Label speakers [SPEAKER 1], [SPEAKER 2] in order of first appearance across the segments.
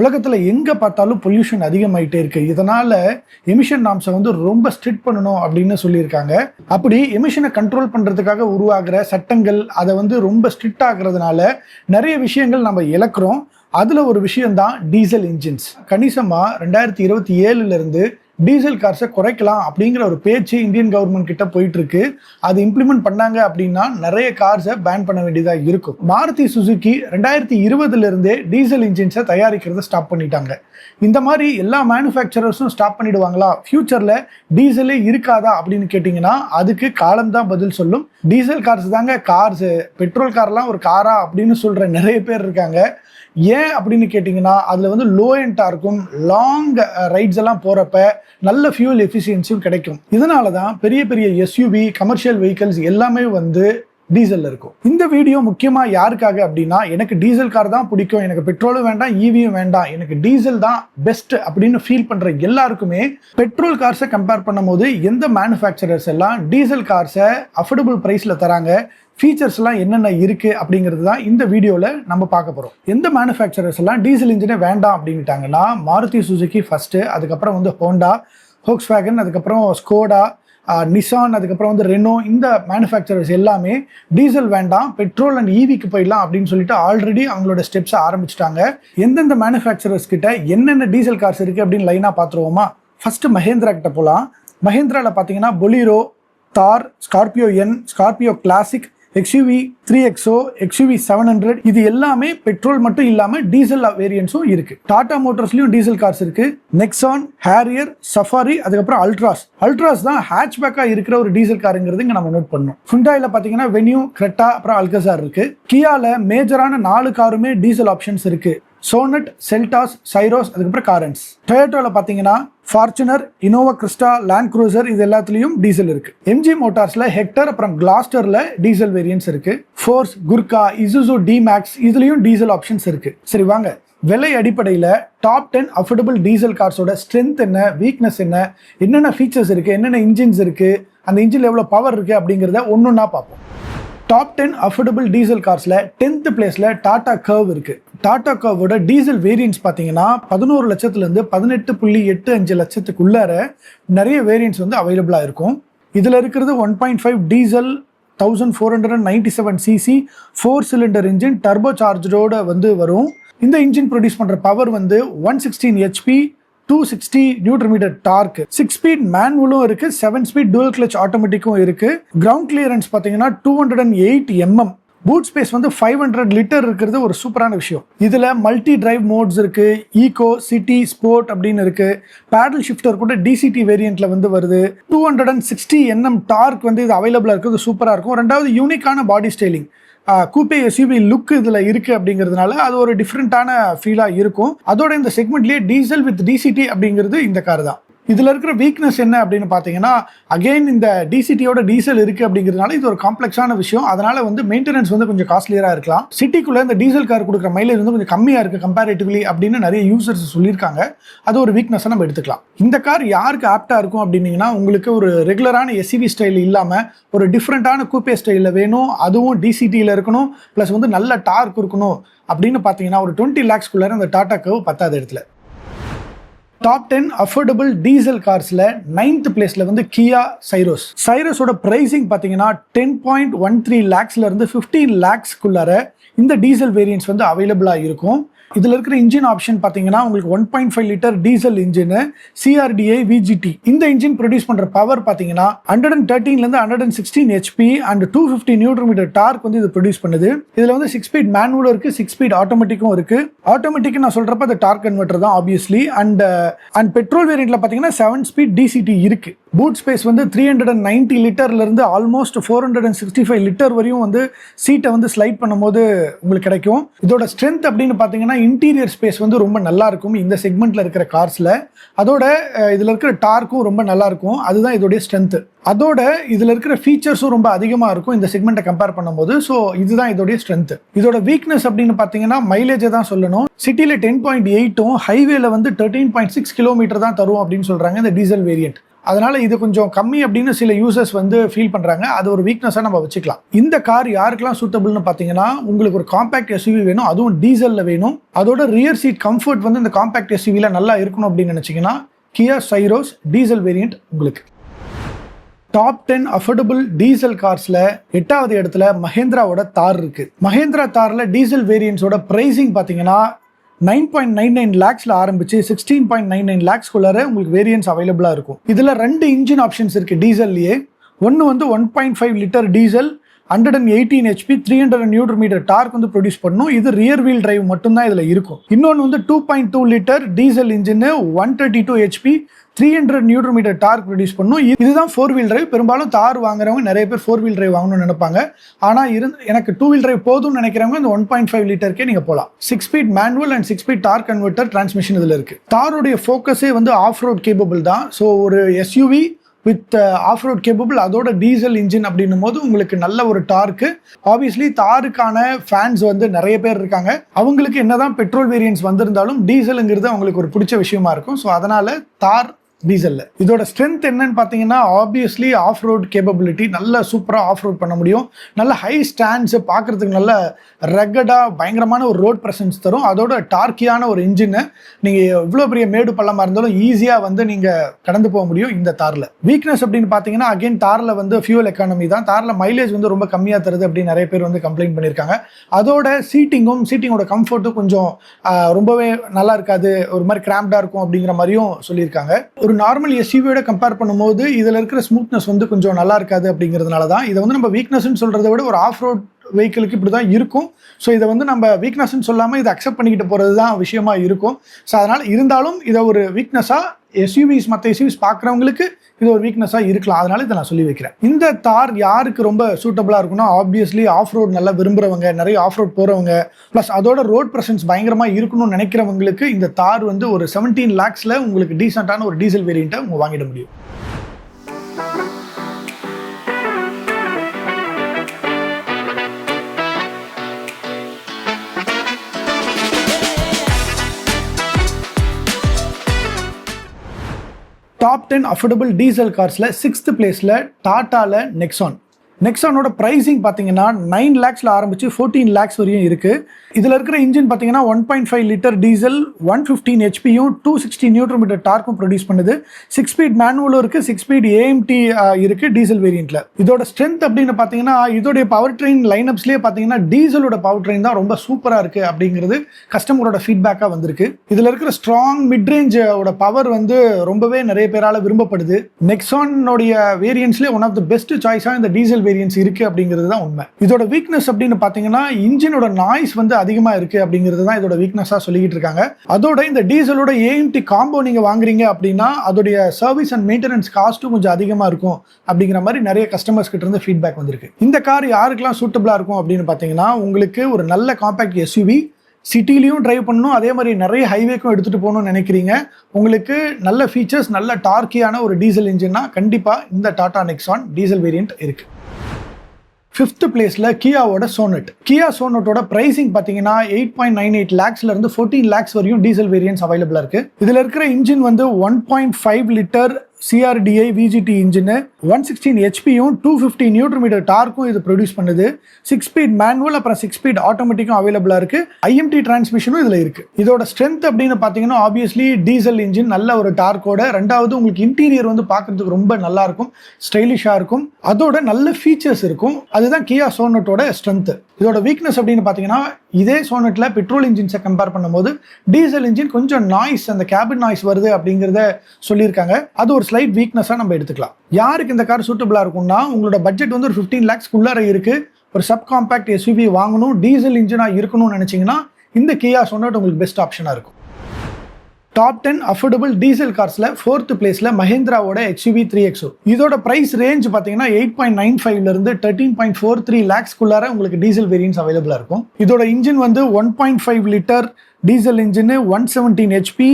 [SPEAKER 1] உலகத்தில் எங்கே பார்த்தாலும் பொல்யூஷன் அதிகமாயிட்டே இருக்கு. இதனால எமிஷன் நாம்ஸை வந்து ரொம்ப ஸ்ட்ரிக்ட் பண்ணணும் அப்படின்னு சொல்லியிருக்காங்க. அப்படி எமிஷனை கண்ட்ரோல் பண்ணுறதுக்காக உருவாகிற சட்டங்கள் அதை வந்து ரொம்ப ஸ்ட்ரிக்ட் ஆகுறதுனால நிறைய விஷயங்கள் நம்ம இழக்கிறோம். அதில் ஒரு விஷயம்தான் டீசல் இன்ஜின்ஸ் கணிசமாக ரெண்டாயிரத்தி இருபத்தி ஏழுலேருந்து டீசல் கார்ஸை குறைக்கலாம் அப்படிங்கிற ஒரு பேச்சு இந்தியன் கவர்மெண்ட் கிட்ட போயிட்டு இருக்கு அது இம்ப்ளிமெண்ட் பண்ணாங்க அப்படின்னா நிறைய கார்ஸை பேன் பண்ண வேண்டியதாக இருக்கும். மாருதி சுசுகி ரெண்டாயிரத்தி இருபதுல இருந்தே டீசல் இன்ஜின்ஸை தயாரிக்கிறத ஸ்டாப் பண்ணிட்டாங்க. இந்த மாதிரி எல்லா மேனுஃபேக்சரர்ஸும் ஸ்டாப் பண்ணிடுவாங்களா? ஃபியூச்சர்ல டீசலே இருக்காதா அப்படின்னு கேட்டிங்கன்னா அதுக்கு காலம் தான் பதில் சொல்லும். டீசல் கார்ஸ் தாங்க கார்ஸ் பெட்ரோல் கார்லாம் ஒரு காரா அப்படின்னு சொல்ற நிறைய பேர் இருக்காங்க. ஏன் அப்படின்னு கேட்டிங்கன்னா அதில் வந்து லோ என்ட்டாக இருக்கும் லாங் ரைட்ஸ் எல்லாம் போகிறப்ப நல்ல ஃபியூல் எஃபிஷியன்சியும் கிடைக்கும். இதனால தான் பெரிய பெரிய எஸ்யூவி கமர்ஷியல் வெஹிக்கல்ஸ் எல்லாமே வந்து டீசலில் இருக்கும். இந்த வீடியோ முக்கியமாக யாருக்காக அப்படின்னா எனக்கு டீசல் கார் தான் பிடிக்கும் எனக்கு பெட்ரோலும் வேண்டாம் e ஈவியும் வேண்டாம் எனக்கு டீசல் தான் பெஸ்ட் அப்படின்னு ஃபீல் பண்ணுற எல்லாருக்குமே பெட்ரோல் கார்ஸை கம்பேர் பண்ணும்போது எந்த மேனுஃபேக்சரர்ஸ் எல்லாம் டீசல் கார்ஸை அஃபோர்டபுள் ப்ரைஸில் தராங்க ஃபீச்சர்ஸ்லாம் என்னென்ன இருக்குது அப்படிங்கிறது தான் இந்த வீடியோவில் நம்ம பார்க்க போகிறோம் எந்த மேனுஃபேக்சரர்ஸ் எல்லாம் டீசல் இன்ஜினே வேண்டாம் அப்படின்ட்டாங்கன்னா மாருதி சுசுக்கி ஃபஸ்ட்டு அதுக்கப்புறம் வந்து ஹோண்டா ஹோக்ஸ் வேகன் அதுக்கப்புறம் ஸ்கோடா நிசான் அதுக்கப்புறம் வந்து ரெனோ இந்த மேனுஃபேக்சரர்ஸ் எல்லாமே டீசல் வேண்டாம் பெட்ரோல் அண்ட் ஈவிக்கு போயிடலாம் அப்படின்னு சொல்லிட்டு ஆல்ரெடி அவங்களோட ஸ்டெப்ஸை ஆரம்பிச்சிட்டாங்க. எந்தெந்த மேனுஃபேக்சரர்ஸ் கிட்ட என்னென்ன டீசல் கார்ஸ் இருக்குது அப்படின்னு லைனாக பார்த்துருவோமா? ஃபஸ்ட்டு மஹேந்திரா கிட்ட போகலாம் மஹேந்திராவில் பார்த்தீங்கன்னா Bolero Thar Scorpio N Scorpio Classic XUV three XO XUV seven hundred இது எல்லாமே பெட்ரோல் மட்டும் இல்லாமல் டீசல் வேரியன்ஸும் இருக்கு. டாடா மோட்டர்ஸ்லயும் டீசல் கார்ஸ் இருக்கு. நெக்ஸான் ஹேரியர் சஃபாரி அதுக்கப்புறம் அல்ட்ராஸ் அல்ட்ராஸ் தான் ஹேட்ச்பேக்காக இருக்கிற ஒரு டீசல் காருங்கிறது இங்கே நம்ம நோட் பண்ணோம் ஃபுண்டாயில் பார்த்தீங்கன்னா வென்யூ கிரெட்டா அப்புறம் அல்கசார் இருக்கு. கியால மேஜரான நாலு காருமே டீசல் ஆப்ஷன்ஸ் இருக்கு. சோனட் செல்டாஸ் சைரோஸ் அதுக்கப்புறம் காரன்ஸ் டொயோட்டோவில் பார்த்தீங்கன்னா Fortuner Innova Crysta Land Cruiser இது எல்லாத்துலேயும் டீசல் இருக்கு. எம்ஜி மோட்டார்ஸில் ஹெக்டர் அப்புறம் கிளாஸ்டரில் டீசல் வேரியன்ஸ் இருக்கு. Force Gurkha Isuzu D Max இதுலேயும் டீசல் ஆப்ஷன்ஸ் இருக்கு. சரி வாங்க. விலை அடிப்படையில் டாப் டென் அஃபோர்டபுள் டீசல் கார்ஸோட ஸ்ட்ரென்த் என்ன வீக்னஸ் என்ன என்னென்ன ஃபீச்சர்ஸ் இருக்குது என்னென்ன இன்ஜின்ஸ் இருக்குது அந்த இன்ஜினில் எவ்வளோ பவர் இருக்குது அப்படிங்கிறத ஒன்று ஒன்றா பார்ப்போம். டாப் டென் அஃபோர்டபுள் டீசல் கார்ஸில் டென்த் பிளேஸில் டாடா கர்வ் இருக்குது டாடா காவோட டீசல் வேரியன்ட்ஸ் பார்த்தீங்கன்னா பதினோரு லட்சத்துலேருந்து பதினெட்டு புள்ளி எட்டு அஞ்சு லட்சத்துக்குள்ளார நிறைய வேரியன்ட்ஸ் வந்து அவைலபிளாக இருக்கும். இதில் இருக்கிறது one point five diesel thousand four hundred and ninety seven CC four cylinder engine turbo சார்ஜரோட வந்து வரும். இந்த இன்ஜின் ப்ரொடியூஸ் பண்ணுற பவர் வந்து one sixteen HP two sixty newton metre torque six speed மேனுவலும் இருக்கு செவன் ஸ்பீட் டூல் கிளச் ஆட்டோமேட்டிக்கும் இருக்கு. Ground clearance பார்த்தீங்கன்னா two hundred and eight mm boot space வந்து ஃபைவ் ஹண்ட்ரட் லிட்டர் இருக்கிறது ஒரு சூப்பரான விஷயம். இதில் மல்டி டிரைவ் மோட்ஸ் இருக்குது ஈகோ சிட்டி ஸ்போர்ட் அப்படின்னு இருக்குது பேடல் ஷிஃப்டர் கூட டிசிடி வேரியண்ட்டில் வந்து வருது. Two hundred and sixty NM torque வந்து இது அவைலபிளாக இருக்குது. சூப்பராக இருக்கும். ரெண்டாவது யூனிக்கான body styling coupe SUV look இதில் இருக்குது அப்படிங்கிறதுனால அது ஒரு டிஃப்ரெண்ட்டான ஃபீலாக இருக்கும். அதோட இந்த செக்மெண்ட்லேயே டீசல் வித் டிசிடி அப்படிங்கிறது இந்த கார் தான். இதில் இருக்கிற வீக்னஸ் என்ன அப்படின்னு பார்த்தீங்கன்னா அகெயின் இந்த டிசிட்டியோட டீசல் இருக்குது அப்படிங்கிறதுனால இது ஒரு காம்ப்ளெக்ஸான விஷயம். அதனால் வந்து மெயின்டெனன்ஸ் வந்து கொஞ்சம் காஸ்ட்லியராக இருக்கலாம். சிட்டிக்குள்ளே இந்த டீசல் கார் கொடுக்குற மைலேஜ் வந்து கொஞ்சம் கம்மியாக இருக்குது கம்பேரிட்டிவ்லி அப்படின்னு நிறைய யூசர்ஸ் சொல்லியிருக்காங்க. அது ஒரு வீக்னஸை நம்ம எடுத்துக்கலாம். இந்த கார் யாருக்கு ஆப்டாக இருக்கும் அப்படின்னீங்கன்னா உங்களுக்கு ஒரு ரெகுலரான எஸ்சிவி ஸ்டைல் இல்லாமல் ஒரு டிஃப்ரெண்ட்டான கூப்பே ஸ்டைலில் வேணும். அதுவும் டிசிடியில் இருக்கணும். ப்ளஸ் வந்து நல்ல டார்க் இருக்கணும் அப்படின்னு பார்த்தீங்கன்னா ஒரு டுவெண்ட்டி லேக்ஸ்க்குள்ளே அந்த டாட்டா கவ் பத்தாத இடத்துல. டாப் டென் அஃபோர்டபுள் டீசல் கார்ஸில் நைன்த் பிளேஸில் வந்து கியா சைரோஸ் சைரோஸோட ப்ரைஸிங் பார்த்தீங்கன்னா டென் பாயிண்ட் ஒன் த்ரீ லேக்ஸ்லேருந்து ஃபிஃப்டீன் லேக்ஸ்க்குள்ளார இந்த டீசல் வேரியன்ட்ஸ் வந்து அவைலபிளாக இருக்கும். இதில் இருக்கிற இன்ஜின் ஆப்ஷன் பார்த்தீங்கன்னா உங்களுக்கு one point five litre diesel engine CRDI VGT இந்த இன்ஜின் ப்ரொடியூஸ் பண்ணுற பவர் பார்த்தீங்கன்னா hundred and தேர்ட்டீன்லேருந்து hundred and sixteen HP and two fifty newton metre torque வந்து இது ப்ரொடியூஸ் பண்ணுது. இதில் வந்து சிக்ஸ் ஸ்பீட் மேனுவலும் இருக்குது சிக்ஸ் ஸ்பீட் ஆட்டோமேட்டிக்கும் இருக்குது ஆட்டோமேட்டிக் நான் சொல்கிறப்ப அது டார்க் கன்வெர்டர் தான் ஆப்வியஸ்லி அண்ட் அண்ட் பெட்ரோல் வேரியண்ட்டில் பார்த்தீங்கன்னா செவன் ஸ்பீட் டிசிடி இருக்குது பூட் ஸ்பேஸ் வந்து three hundred and ninety லிட்டர்லேருந்து almost four hundred and sixty five litre வரையும் வந்து சீட்டை வந்து ஸ்லைட் பண்ணும்போது உங்களுக்கு கிடைக்கும். இதோட ஸ்ட்ரென்த் அப்படின்னு பார்த்தீங்கன்னா இன்டீரியர் ஸ்பேஸ் வந்து ரொம்ப நல்லா இருக்கும் இந்த செக்மெண்ட்டில் இருக்கிற கார்ஸில் அதோட இதில் இருக்கிற டார்க்கும் ரொம்ப நல்லா இருக்கும் அதுதான் இதோடைய ஸ்ட்ரென்த்து அதோட இதில் இருக்கிற ஃபீச்சர்ஸும் ரொம்ப அதிகமாக இருக்கும். இந்த செக்மெண்ட்டை கம்பேர் பண்ணும்போது. ஸோ இதுதான் இதோடைய ஸ்ட்ரென்த்து இதோட வீக்னஸ் அப்படின்னு பார்த்தீங்கன்னா மைலேஜை தான் சொல்லணும். சிட்டியில் டென் பாயிண்ட் எயிட்டும் ஹைவேல வந்து தேர்ட்டீன் பாயிண்ட் சிக்ஸ் கிலோமீட்டர் தான் தரும் அப்படின்னு சொல்கிறாங்க இந்த டீசல் வேரியன்ட் அதனால் இது கொஞ்சம் கம்மி அப்படின்னு சில யூசர்ஸ் வந்து ஃபீல் பண்ணுறாங்க அது ஒரு வீக்னஸாக நம்ம வச்சுக்கலாம். இந்த கார் யாருக்கெல்லாம் சூட்டபிள்னு பார்த்தீங்கன்னா உங்களுக்கு ஒரு காம்பேக்ட் எஸ்யூவி வேணும் அதுவும் டீசலில் வேணும். அதோட ரியர் சீட் கம்ஃபர்ட் வந்து இந்த காம்பேக்ட் எஸ்யூவில நல்லா இருக்கணும் அப்படின்னு நினச்சிங்கன்னா கியா சைரோஸ் டீசல் வேரியண்ட் உங்களுக்கு. டாப் டென் அஃபோர்டபுள் டீசல் கார்ஸில் எட்டாவது இடத்துல மஹேந்திராவோட தார் இருக்குது மஹேந்திரா தாரில் டீசல் வேரியன்ஸோட ப்ரைஸிங் பார்த்தீங்கன்னா நைன் பாயிண்ட் நைன் நைன் லேக்ஸில் ஆரம்பிச்சு சிக்ஸ்டீன் பாயிண்ட் நைன் நைன் லேக்ஸ்குள்ளார உங்களுக்கு வேரியன்ஸ் அவைலபிளாக இருக்கும். இதில் ரெண்டு இன்ஜின் ஆப்ஷன்ஸ் இருக்குது டீசல்லையே ஒன்று வந்து one point five litre diesel hundred and eighteen HP three hundred newton metre torque வந்து ப்ரொடியூஸ் பண்ணும். இது ரியர் வீல் டிரைவ் மட்டும்தான் இதில் இருக்கும். இன்னொன்று வந்து two point two litre diesel engine one thirty two HP three hundred newton metre torque produce பண்ணும். இது- இதுதான் ஃபோர் வீல் டிரைவ் பெரும்பாலும் தார் வாங்குறவங்க நிறைய பேர் ஃபோர் வீல் டிரைவ் வாங்கணும்னு நினைப்பாங்க. ஆனால் இருந்து எனக்கு டூ வீல் டிரைவ் போதும்னு நினைக்கிறவங்க இந்த ஒன் பாயிண்ட் ஃபைவ் லிட்டருக்கே நீங்கள் போகலாம் six speed manual and six speed torque converter transmission இதில் இருக்குது தாருடைய ஃபோக்கஸே வந்து ஆஃப் ரோட் கேபபிள் தான். ஸோ ஒரு SUV with off road capable அதோட டீசல் இன்ஜின் அப்படின்னும் போது உங்களுக்கு நல்ல ஒரு டார்க்கு ஆப்வியஸ்லி தாருக்கான ஃபேன்ஸ் வந்து நிறைய பேர் இருக்காங்க. அவங்களுக்கு என்னதான் பெட்ரோல் வேரியன்ஸ் வந்திருந்தாலும் டீசலுங்கிறது அவங்களுக்கு ஒரு பிடிச்ச விஷயமா இருக்கும். ஸோ அதனால தார் டீசலில் இதோட ஸ்ட்ரென்த் என்னன்னு பார்த்தீங்கன்னா ஆப்வியஸ்லி ஆஃப் ரோட் கேப்பபிலிட்டி நல்ல சூப்பராக ஆஃப் ரோட் பண்ண முடியும். நல்ல ஹை ஸ்டாண்ட்ஸு பார்க்கறதுக்கு நல்ல ரெக்கடாக பயங்கரமான ஒரு ரோட் ப்ரெசன்ஸ் தரும். அதோட டார்க்கியான ஒரு இன்ஜினு நீங்கள் எவ்வளோ பெரிய மேடு பள்ளமாக இருந்தாலும் ஈஸியாக வந்து நீங்கள் கடந்து போக முடியும் இந்த தாரில். வீக்னஸ் அப்படின்னு பார்த்தீங்கன்னா அகைன் தாரில் வந்து ஃபியூல் எக்கானமி தான். தாரில் மைலேஜ் வந்து ரொம்ப கம்மியாக தருது அப்படின்னு நிறைய பேர் வந்து கம்ப்ளைண்ட் பண்ணியிருக்காங்க. அதோட சீட்டிங்கும் சீட்டிங்கோட கம்ஃபர்ட்டும் கொஞ்சம் ரொம்பவே நல்லா இருக்காது. ஒரு மாதிரி கிராம்டாக இருக்கும் அப்படிங்கிற மாதிரியும் சொல்லியிருக்காங்க. ஒரு நார்மல் எஸ்யூவியோட கம்பேர் பண்ணும்போது இதில் இருக்கிற ஸ்மூத்னஸ் வந்து கொஞ்சம் நல்லா இருக்காது அப்படிங்கிறதுனால தான் இதை வந்து நம்ம வீக்னஸ்னு சொல்கிறத விட ஒரு ஆஃப் ரோட் வெஹிக்கிளுக்கு இப்படி தான் இருக்கும். ஸோ இதை வந்து நம்ம வீக்னஸ்ன்னு சொல்லாமல் இதை அக்செப்ட் பண்ணிக்கிட்டு போகிறது தான் விஷயமா இருக்கும். ஸோ அதனால் இருந்தாலும் இதை ஒரு வீக்னஸாக எஸ்யூவிஸ் மற்ற எஸ்யூவிஸ் பார்க்குறவங்களுக்கு இது ஒரு வீக்னஸாக இருக்கலாம். அதனால இதை நான் சொல்லி வைக்கிறேன். இந்த தார் யாருக்கு ரொம்ப சூட்டபுளாக இருக்கும்னா ஆப்வியஸ்லி ஆஃப் ரோட் நல்லா விரும்புகிறவங்க நிறைய ஆஃப் ரோட் போகிறவங்க ப்ளஸ் அதோட ரோட் ப்ரெசன்ஸ் பயங்கரமாக இருக்கணும்னு நினைக்கிறவங்களுக்கு இந்த தார் வந்து ஒரு செவன்டீன் லேக்ஸில் உங்களுக்கு டீசெண்டான ஒரு டீசல் வேரியண்ட்டை உங்கள் வாங்கிட முடியும். டாப் டென் அஃபோர்டபுள் டீசல் கார்ஸில் சிக்ஸ்த் பிளேஸில் டாட்டாவில் நெக்ஸான் நெக்ஸானோட ப்ரைஸிங் பார்த்தீங்கன்னா நைன் லேக்ஸில் ஆரம்பித்து ஃபோர்டீன் லேக்ஸ் வரையும் இருக்குது இதில் இருக்கிற இன்ஜின் பார்த்தீங்கன்னா one point five litre diesel one fifteen ஹெச்பியும் two sixty newton metre டார்க்கும் ப்ரொடியூஸ் பண்ணுது. சிக்ஸ் ஸ்பீட் மேனுவலும் இருக்குது சிக்ஸ் ஸ்பீட் ஏஎம்டி இருக்குது டீசல் வேரியண்ட்டில் இதோட ஸ்ட்ரென்த் அப்படின்னு பார்த்தீங்கன்னா இதோடைய பவர் ட்ரெயின் லைனப்ஸ்லேயே பார்த்தீங்கன்னா டீசலோட பவர் ட்ரெயின் தான் ரொம்ப சூப்பராக இருக்குது அப்படிங்கிறது கஸ்டமரோட ஃபீட்பேக்காக வந்திருக்கு. இதில் இருக்கிற ஸ்ட்ராங் மிட் ரேஞ்சோட பவர் வந்து ரொம்பவே நிறைய பேரால் விரும்பப்படுது. நெக்ஸானோடைய வேரியன்ஸ்லேயே ஒன் ஆஃப் த பெஸ்ட் சாய்ஸாக இந்த டீசல் வேரியன்ஸ் இருக்குது அப்படிங்கிறது தான் உண்மை. இதோட வீக்னஸ் அப்படின்னு பார்த்தீங்கன்னா இன்ஜினோட நாய்ஸ் வந்து அதிகமாக இருக்குது அப்படிங்கிறது தான் இதோட வீக்னஸாக சொல்லிக்கிட்டு இருக்காங்க. அதோட இந்த டீசலோட ஏஎம்டி காம்போ நீங்கள் வாங்குறீங்க அப்படின்னா அதோடைய சர்வீஸ் அண்ட் மெயின்டெனன்ஸ் காஸ்ட்டும் கொஞ்சம் அதிகமாக இருக்கும் அப்படிங்கிற மாதிரி நிறைய கஸ்டமர்ஸ் கிட்ட இருந்து ஃபீட்பேக் வந்திருக்கு. இந்த கார் யாருக்கெல்லாம் சூட்டபிளாக இருக்கும் அப்படின்னு பார்த்தீங்கன்னா உங்களுக்கு ஒரு நல்ல காம்பேக்ட் எஸ்யூவி சிட்டிலையும் டிரைவ் பண்ணணும் அதே மாதிரி நிறைய ஹைவேக்கும் எடுத்துகிட்டு போகணும்னு நினைக்கிறீங்க. உங்களுக்கு நல்ல ஃபீச்சர்ஸ் நல்ல டார்க்கியான ஒரு டீசல் இன்ஜின்னா கண்டிப்பாக இந்த டாடா நெக்ஸான் டீசல் வேரியண்ட் இருக்குது ஃபிஃப்த் பிளேஸில் கியாவோட சோனட் கியா சோனட்டோட ப்ரைசிங் பார்த்தீங்கன்னா எயிட் பாயிண்ட் நைன் எயிட் லேக்ஸ்ல இருந்து ஃபோர்டீன் லேக்ஸ் வரையும் டீசல் வேரியன்ஸ் அவைலபிளாக இருக்கு. இதில் இருக்கிற இன்ஜின் வந்து one point five litre CRDI VGT engine one sixteen ஹெச்பியும் two fifty newton metre டார்க்கும் இது ப்ரொடியூஸ் பண்ணுது. சிக்ஸ் ஸ்பீட் மேனுவல் அப்புறம் சிக்ஸ் ஸ்பீட் ஆட்டோமேட்டிக்கும் அவைலபிளாக இருக்குது ஐஎம்டி டிரான்ஸ்மிஷனும் இதில் இருக்குது இதோட ஸ்ட்ரென்த் அப்படின்னு பார்த்தீங்கன்னா ஆப்வியஸ்லி டீசல் இன்ஜின் நல்ல ஒரு டார்க்கோட ரெண்டாவது உங்களுக்கு இன்டீரியர் வந்து பார்க்கறதுக்கு ரொம்ப நல்லாயிருக்கும் ஸ்டைலிஷாக இருக்கும். அதோட நல்ல ஃபீச்சர்ஸ் இருக்கும். அதுதான் கியா சோனட்டோட ஸ்ட்ரென்த் இதோட வீக்னஸ் அப்படின்னு பார்த்தீங்கன்னா இதே சோனட்டில் பெட்ரோல் இன்ஜின்ஸை கம்பேர் பண்ணும்போது டீசல் இன்ஜின் கொஞ்சம் நாய்ஸ் அந்த கேபின் நாய்ஸ் வருது அப்படிங்கிறத சொல்லியிருக்காங்க. அது ஒரு ஸ்லைட் வீக்னஸாக நம்ம எடுத்துக்கலாம். யாருக்கு இந்த கார் சூட்டபிளாக இருக்கும்னா உங்களோட பட்ஜெட் வந்து ஒரு ஃபிஃப்டீன் லேக்ஸ்க்குள்ளார இருக்கு. ஒரு சப் காம்பேக்ட் எஸ்யூவி வாங்கணும் டீசல் இன்ஜினாக இருக்கணும்னு நினச்சிங்கன்னா இந்த கியா சொன்னட் உங்களுக்கு பெஸ்ட் ஆப்ஷனாக இருக்கும். டாப் டென் அஃபோர்டபுள் டீசல் கார்ஸில் ஃபோர்த் பிளேஸில் மஹேந்திராவோட எக்ஸ்யூவி த்ரீ எக்ஸோ இதோட ப்ரைஸ் ரேஞ்ச் பார்த்தீங்கன்னா எயிட் பாயிண்ட் நைன் ஃபைவ்லேருந்து thirteen thirteen point four three லேக்ஸ்க்குள்ளார உங்களுக்கு டீசல் வேரியன்ஸ் அவைலபிளாக இருக்கும். இதோட இன்ஜின் வந்து one point five litre diesel engine one seventeen HP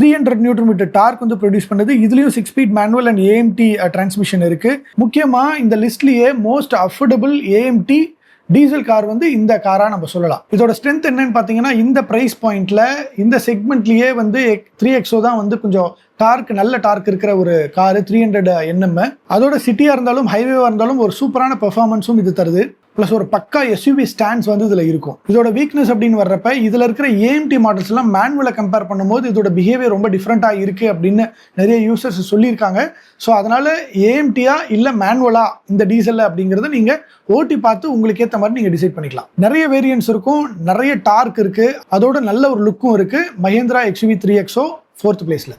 [SPEAKER 1] three hundred newton metre torque வந்து ப்ரொடியூஸ் பண்ணுது. இதுலேயும் six speed manual and AMT transmission uh, இருக்குது முக்கியமாக இந்த லிஸ்ட்லேயே most affordable AMT diesel car வந்து இந்த காராக நம்ம சொல்லலாம். இதோட ஸ்ட்ரென்த் என்னன்னு பார்த்தீங்கன்னா இந்த ப்ரைஸ் பாயிண்ட்ல இந்த செக்மெண்ட்லேயே வந்து த்ரீ எக்ஸோ தான் வந்து கொஞ்சம் டார்க் நல்ல டார்க் இருக்கிற ஒரு காரு த்ரீ ஹண்ட்ரட் என்எம் அதோட சிட்டியாக இருந்தாலும் ஹைவேவாக இருந்தாலும் ஒரு சூப்பரான பெர்ஃபார்மன்ஸும் இது தருது. ப்ளஸ் ஒரு பக்கா எஸ்யூவி ஸ்டாண்ட்ஸ் வந்து இதில் இருக்கும். இதோட வீக்னஸ் அப்படின்னு வர்றப்ப இதில் இருக்கிற ஏஎம்டி மாடல்ஸ் எல்லாம் மேனுவலை கம்பேர் பண்ணும்போது இதோட பிஹேவியர் ரொம்ப டிஃப்ரெண்ட்டாக இருக்குது அப்படின்னு நிறைய யூசர்ஸ் சொல்லியிருக்காங்க. ஸோ அதனால் ஏஎம்டியா இல்லை மேனுவலா இந்த டீசல் அப்படிங்கிறத நீங்கள் ஓட்டி பார்த்து உங்களுக்கு ஏற்ற மாதிரி நீங்கள் டிசைட் பண்ணிக்கலாம். நிறைய வேரியன்ஸ் இருக்கும் நிறைய டார்க் இருக்குது அதோட நல்ல ஒரு லுக்கும் இருக்குது Mahindra XUV three XO fourth பிளேஸில்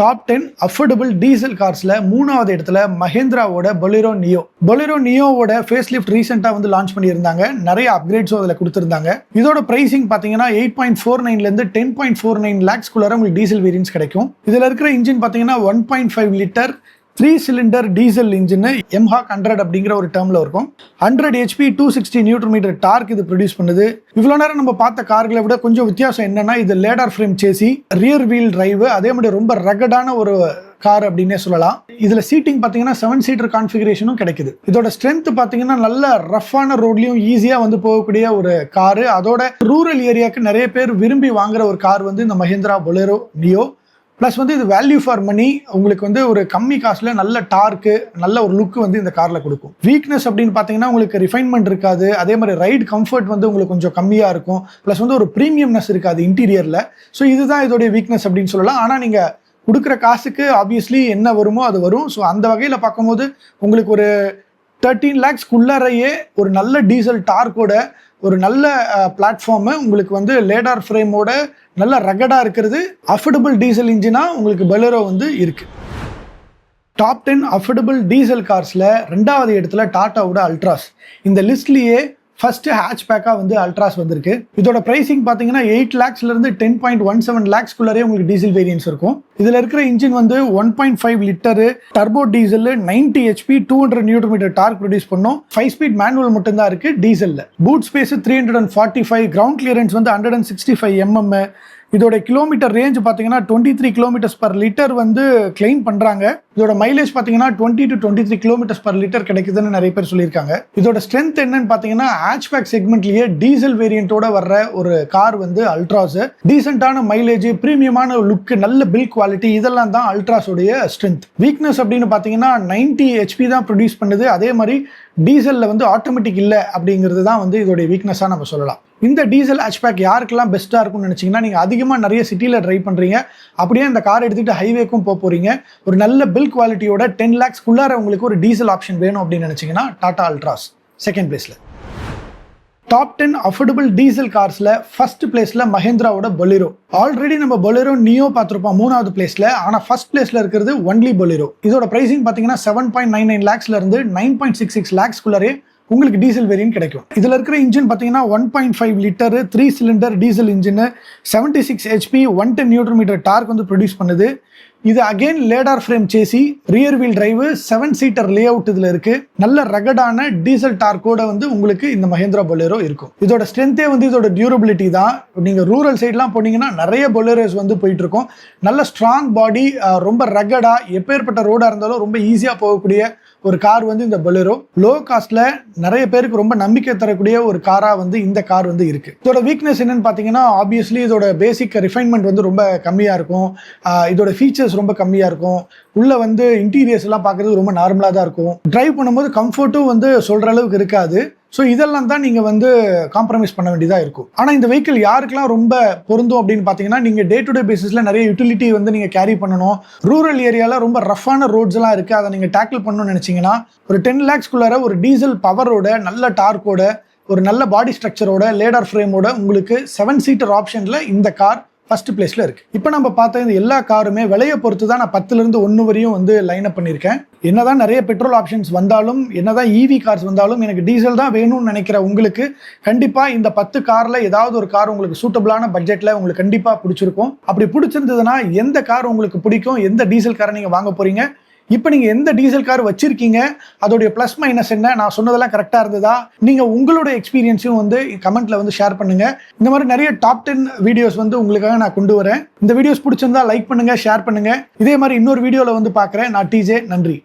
[SPEAKER 1] டாப் டென் அஃபோர்டபுள் டீசல் கார்ஸில் மூணாவது இடத்துல மஹேந்திராவோட பொலிரோ நியோ பொலிரோ நியோவோட ஃபேஸ் லிஃப்ட் ரீசெண்டாக வந்து லான்ச் பண்ணியிருந்தாங்க. நிறைய அப்கிரேட்ஸும் அதில் கொடுத்துருந்தாங்க. இதோட ப்ரைஸிங் பார்த்தீங்கன்னா எயிட் பாயிண்ட் ஃபோர் நைன்லேருந்து டென் பாயிண்ட் ஃபோர் நைன் லேக்ஸ்குள்ளார உங்களுக்கு டீசல் வேரியன்ஸ் கிடைக்கும். இதில் இருக்கிற இன்ஜின் பார்த்தீங்கன்னா one point five litre three cylinder diesel engine mHawk hundred அப்படிங்கிற ஒரு டேர்மில் இருக்கும். Hundred HP two sixty newton metre torque இது ப்ரொடியூஸ் பண்ணுது. இவ்வளோ நேரம் நம்ம பார்த்த கார்களை விட கொஞ்சம் வித்தியாசம் என்னன்னா இது ladder frame chassis rear wheel drive அதே மாதிரி ரொம்ப ரகடான ஒரு கார் அப்படின்னே சொல்லலாம். இதில் சீட்டிங் பார்த்தீங்கன்னா செவன் சீட்டர் கான்ஃபிகரேஷனும் கிடைக்குது. இதோட ஸ்ட்ரென்த் பார்த்தீங்கன்னா நல்ல ரஃப்பான ரோட்லையும் ஈஸியாக வந்து போகக்கூடிய ஒரு காரு அதோட ரூரல் ஏரியாவுக்கு நிறைய பேர் விரும்பி வாங்குற ஒரு கார் வந்து இந்த மஹேந்திரா பொலேரோ நியோ ப்ளஸ் வந்து இது வேல்யூ ஃபார் மணி உங்களுக்கு வந்து ஒரு கம்மி காஸ்ட்ல நல்ல டார்க்கு நல்ல ஒரு லுக் வந்து இந்த காரில் கொடுக்கும். வீக்னஸ் அப்படின்னு பார்த்தீங்கன்னா உங்களுக்கு ரிஃபைன்மெண்ட் இருக்காது. அதே மாதிரி ரைட் கம்ஃபர்ட் வந்து உங்களுக்கு கொஞ்சம் கம்மியாக இருக்கும். ப்ளஸ் வந்து ஒரு ப்ரீமியம்னஸ் இருக்காது இன்டீரியரில் ஸோ இதுதான் இதோடைய வீக்னஸ் அப்படின்னு சொல்லலாம். ஆனால் நீங்கள் கொடுக்குற காசுக்கு ஆப்வியஸ்லி என்ன வருமோ அது வரும். ஸோ அந்த வகையில் பார்க்கும்போது உங்களுக்கு ஒரு தேர்ட்டீன் லேக்ஸ்க்குள்ளாரையே ஒரு நல்ல டீசல் டார்க்கோட ஒரு நல்ல பிளாட்ஃபார்மு உங்களுக்கு வந்து லேடார் ஃப்ரேமோட நல்ல ரகடாக இருக்கிறது. அஃபோர்டபுள் டீசல் இன்ஜினாக உங்களுக்கு பெலரோ வந்து இருக்குது டாப் டென் அஃபோர்டபுள் டீசல் கார்ஸில் ரெண்டாவது இடத்துல டாட்டாவோட அல்ட்ராஸ் இந்த லிஸ்ட்லேயே ஃபர்ஸ்ட் ஹேட்ச் பேக்காக வந்து அல்ட்ராஸ் வந்திருக்கு. இதோட பிரைசிங் பார்த்தீங்கன்னா எயிட் லேக்ஸ்லேருந்து டென் பாயிண்ட் ஒன் செவன் லேக்ஸ்குள்ளே உங்களுக்கு டீசல் வேரியன்ஸ் இருக்கும். இதில் இருக்கிற இன்ஜின் வந்து one point five litre turbo diesel ninety HP two hundred newton metre torque produce பண்ணும். ஃபைவ் ஸ்பீட் மேனுவல் மட்டும் தான் டீசலில் boot space three hundred and forty five ground clearance வந்து hundred and sixty five MM இதோட kilometre range பார்த்தீங்கன்னா twenty three kilometres per litre வந்து claim பண்ணுறாங்க இதோட mileage பார்த்தீங்கன்னா twenty to twenty three kilometres per litre கிடைக்குதுன்னு நிறைய பேர் சொல்லியிருக்காங்க. இதோட ஸ்ட்ரென்த் என்னன்னு பார்த்தீங்கன்னா ஹேட்ச்பேக் செக்மெண்ட்லேயே டீசல் வேரியண்ட்டோட வர்ற ஒரு கார் வந்து அல்ட்ராஸ் டீசென்டான மைலேஜ் ப்ரீமியமான லுக் நல்ல பில் குவாலிட்டி இதெல்லாம் தான் அல்ட்ராஸோடைய ஸ்ட்ரென்த் வீக்னஸ் அப்படின்னு பார்த்தீங்கன்னா நைன்டி ஹெச்பி தான் ப்ரொடியூஸ் பண்ணுது. அதே மாதிரி டீசலில் வந்து ஆட்டோமேட்டிக் இல்லை அப்படிங்கிறது தான் வந்து இதோடைய வீக்னஸாக நம்ம சொல்லலாம். இந்த டீசல் ஹேஷ்பேக் யாருக்கெல்லாம் பெஸ்ட்டாக இருக்கும்னு நினச்சிங்கன்னா நீங்கள் அதிகமாக நிறைய சிட்டியில் ட்ரைவ் பண்ணுறீங்க அப்படியே இந்த கார் எடுத்துகிட்டு ஹைவேக்கும் போக போகிறீங்க ஒரு நல்ல பில் குவாலிட்டியோட டென் லேக்ஸ்க்குள்ளார உங்களுக்கு ஒரு டீசல் ஆப்ஷன் வேணும் அப்படின்னு நினச்சிங்கன்னா டாடா அல்ட்ராஸ் செகண்ட் பிளேஸில் டாப் டென் அஃபோர்டபுள் டீசல் கார்ஸில் ஃபர்ஸ்ட் பிளேஸில் மஹேந்திராவோட பொலிரோ ஆல்ரெடி நம்ம பொலிரோ நியோ பார்த்துருப்போம் மூணாவது பிளேஸில் ஆனால் ஃபர்ஸ்ட் பிளேஸில் இருக்கிறது ஒன்லி பொலிரோ இதோட ப்ரைஸிங் பார்த்தீங்கன்னா செவன் பாயிண்ட் நைன் நைன் லேக்ஸ்லேருந்து நைன் பாயிண்ட் சிக்ஸ் சிக்ஸ் லேக்ஸ்குள்ளரே உங்களுக்கு டீசல் வேரியன்ட் கிடைக்கும். இதில் இருக்கிற இன்ஜின் பார்த்தீங்கன்னா one point five litre three cylinder diesel engine seventy six HP one ten newton metre torque வந்து ப்ரொடியூஸ் பண்ணுது. இது again ladder frame chassis rear wheel drive seven seater layout இதில் இருக்கு. நல்ல ரகடான டீசல் டார்க்கோட வந்து உங்களுக்கு இந்த மஹேந்திரா பொலேரோ இருக்கும். இதோட ஸ்ட்ரென்த்தே வந்து இதோட டியூரபிலிட்டி தான். நீங்கள் ரூரல் சைட்லாம் போனீங்கன்னா நிறைய பொலேரோஸ் வந்து போயிட்டு இருக்கும் நல்ல ஸ்ட்ராங் பாடி ரொம்ப ரகடாக எப்பேற்பட்ட ரோடாக இருந்தாலும் ரொம்ப ஈஸியாக போகக்கூடிய ஒரு கார் வந்து இந்த பொலரோ லோ காஸ்ட்ல நிறைய பேருக்கு ரொம்ப நம்பிக்கை தரக்கூடிய ஒரு காரா வந்து இந்த கார் வந்து இருக்கு. இதோட வீக்னஸ் என்னன்னு பார்த்தீங்கன்னா ஆப்வியஸ்லி இதோட பேசிக் ரிஃபைன்மெண்ட் வந்து ரொம்ப கம்மியாக இருக்கும். இதோட ஃபீச்சர்ஸ் ரொம்ப கம்மியாக இருக்கும். உள்ள வந்து இன்டீரியர்ஸ் எல்லாம் பார்க்கறது ரொம்ப நார்மலாக தான் இருக்கும். டிரைவ் பண்ணும்போது கம்ஃபர்ட்டும் வந்து சொல்ற அளவுக்கு இருக்காது. ஸோ இதெல்லாம் தான் நீங்கள் வந்து காம்ப்ரமைஸ் பண்ண வேண்டியதாக இருக்கும். ஆனால் இந்த வெஹிக்கிள் யாருக்கெல்லாம் ரொம்ப பொருந்தும் அப்படின்னு பார்த்தீங்கன்னா நீங்கள் டே டு டே பேசிஸில் நிறைய யூட்டிலிட்டி வந்து நீங்கள் கேரி பண்ணணும். ரூரல் ஏரியாவில் ரொம்ப ரஃப்பான ரோட்ஸ்லாம் இருக்குது அதை நீங்கள் டேக்கிள் பண்ணணும்னு நினச்சிங்கன்னா ஒரு டென் லேக்ஸ்குள்ளார ஒரு டீசல் பவரோட நல்ல டார்க்கோட ஒரு நல்ல பாடி ஸ்ட்ரக்சரோட லேடர் ஃப்ரேமோட உங்களுக்கு செவன் சீட்டர் ஆப்ஷனில் இந்த கார் ஃபஸ்ட்டு பிளேஸில் இருக்குது இப்போ நம்ம பார்த்த இந்த எல்லா காருமே விலையை பொறுத்து தான் நான் பத்துலேருந்து ஒன்று வரையும் வந்து லைன் அப் பண்ணியிருக்கேன். என்னதான் நிறைய பெட்ரோல் ஆப்ஷன்ஸ் வந்தாலும் என்னதான் ஈவி கார்ஸ் வந்தாலும் எனக்கு டீசல் தான் வேணும்னு நினைக்கிற உங்களுக்கு கண்டிப்பாக இந்த பத்து காரில் ஏதாவது ஒரு கார் உங்களுக்கு சூட்டபிளான பட்ஜெட்டில் உங்களுக்கு கண்டிப்பாக பிடிச்சிருக்கும். அப்படி பிடிச்சிருந்ததுன்னா எந்த கார் உங்களுக்கு பிடிக்கும் எந்த டீசல் காரை நீங்கள் வாங்க போகிறீங்க இப்போ நீங்கள் எந்த டீசல் கார் வச்சுருக்கீங்க? அதோடைய ப்ளஸ் மைனஸ் என்ன? நான் சொன்னதெல்லாம் கரெக்டாக இருந்ததா? நீங்கள் உங்களோட எக்ஸ்பீரியன்ஸையும் வந்து கமெண்ட்ல வந்து ஷேர் பண்ணுங்கள் இந்த மாதிரி நிறைய டாப் டென் வீடியோஸ் வந்து உங்களுக்காக நான் கொண்டு வரேன். இந்த வீடியோஸ் பிடிச்சிருந்தா லைக் பண்ணுங்கள் ஷேர் பண்ணுங்கள் இதே மாதிரி இன்னொரு வீடியோவில் வந்து பார்க்குறேன். நான் டிஜே நன்றி.